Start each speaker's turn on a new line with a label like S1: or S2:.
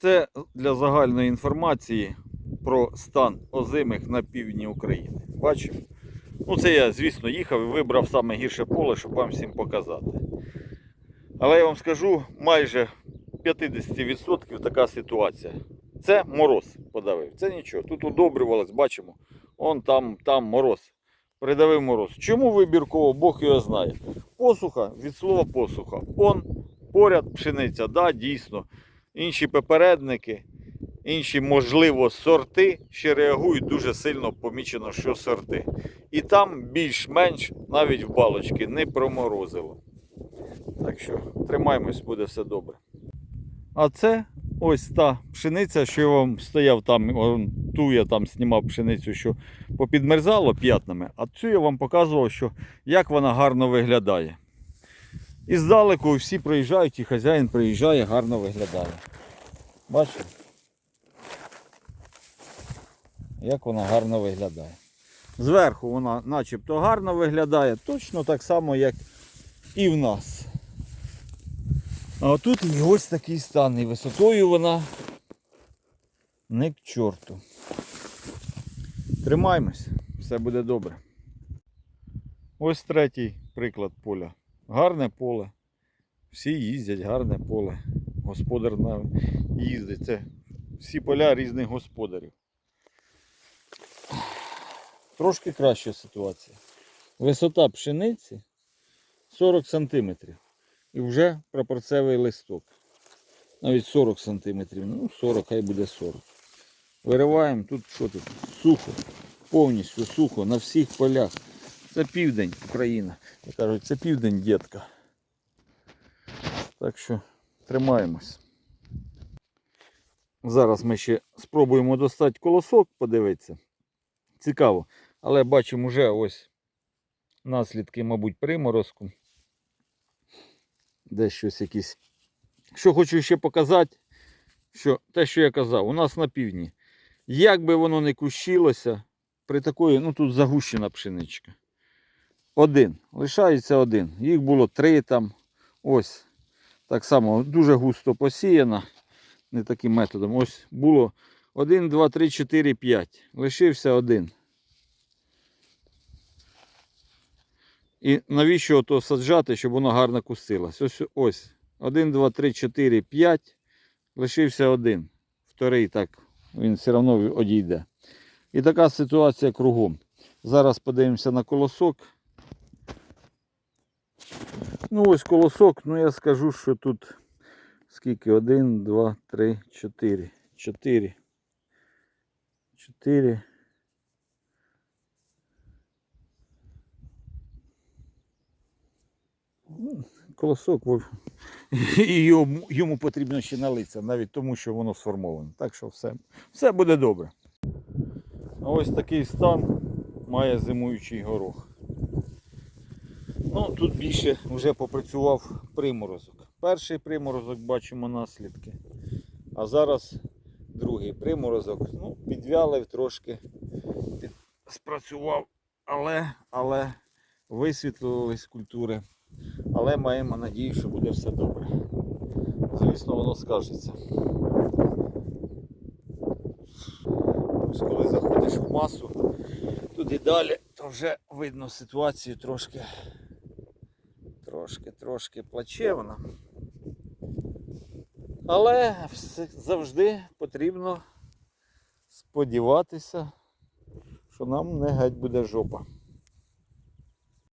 S1: Це для загальної інформації про стан озимих на півдні України. Бачимо? Ну, це я, звісно, їхав і вибрав саме гірше поле, щоб вам всім показати. Але я вам скажу, майже 50% така ситуація. Це мороз подавив. Це нічого. Тут удобрювалось, бачимо. Он там, там мороз. Придавив мороз. Чому вибірково, Бог його знає. Посуха від слова посуха. Он поряд пшениця, да, дійсно. Інші попередники, інші, можливо, сорти ще реагують дуже сильно помічено, що сорти. І там більш-менш навіть в балочки не проморозило. Так що тримаємось, буде все добре. А це ось та пшениця, що я вам стояв там, ту я там знімав пшеницю, що попідмерзало п'ятнами, а цю я вам показував, що як вона гарно виглядає. І здалеку всі приїжджають, і хазяїн приїжджає, гарно виглядає. Бачите? Як вона гарно виглядає. Зверху вона начебто гарно виглядає, точно так само, як і в нас. А тут і ось такий стан. І висотою вона не к чорту. Тримаємось, все буде добре. Ось третій приклад поля. Гарне поле. Всі їздять, гарне поле. Господар їздить. Це всі поля різних господарів. Трошки краща ситуація. Висота пшениці 40 см. І вже прапорцевий листок. Навіть 40 см. Ну, 40, хай буде 40. Вириваємо тут що тут? Сухо. Повністю сухо на всіх полях. Це південь Україна. Як кажуть, це південь дітка. Так що тримаємось. Зараз ми ще спробуємо достати колосок, подивитися. Цікаво. Але бачимо вже ось наслідки, мабуть, приморозку. Десь щось якісь. Що хочу ще показати, що те, що я казав, у нас на півдні. Як би воно не кущилося, при такої, ну тут загущена пшеничка. Один. Лишається один. Їх було три там. Ось. Так само дуже густо посіяна. Не таким методом. Ось було 1, 2, 3, 4, 5. Лишився один. І навіщо ото саджати, щоб воно гарно кустилось? Ось ось. 1, 2, 3, 4, 5. Лишився один. Вторий так, він все одно одійде. І така ситуація кругом. Зараз подивимося на колосок. Ну ось колосок, ну я скажу, що тут скільки? 1, 2, 3, 4. 4. 4. Ну, Колосок і йому, йому потрібно ще налитися, навіть тому, що воно сформоване. Так що все, все буде добре. А ось такий стан має зимуючий горох. Ну, тут більше вже попрацював приморозок. Перший приморозок бачимо наслідки. А зараз другий приморозок. Ну, підвялив трошки, спрацював, але, але висвітлились культури. Але маємо надію, що буде все добре. Звісно, воно скажеться. Ось коли заходиш в масу, туди далі, то вже видно ситуацію трошки, трошки, трошки плачевно. Але завжди потрібно сподіватися, що нам не геть буде жопа.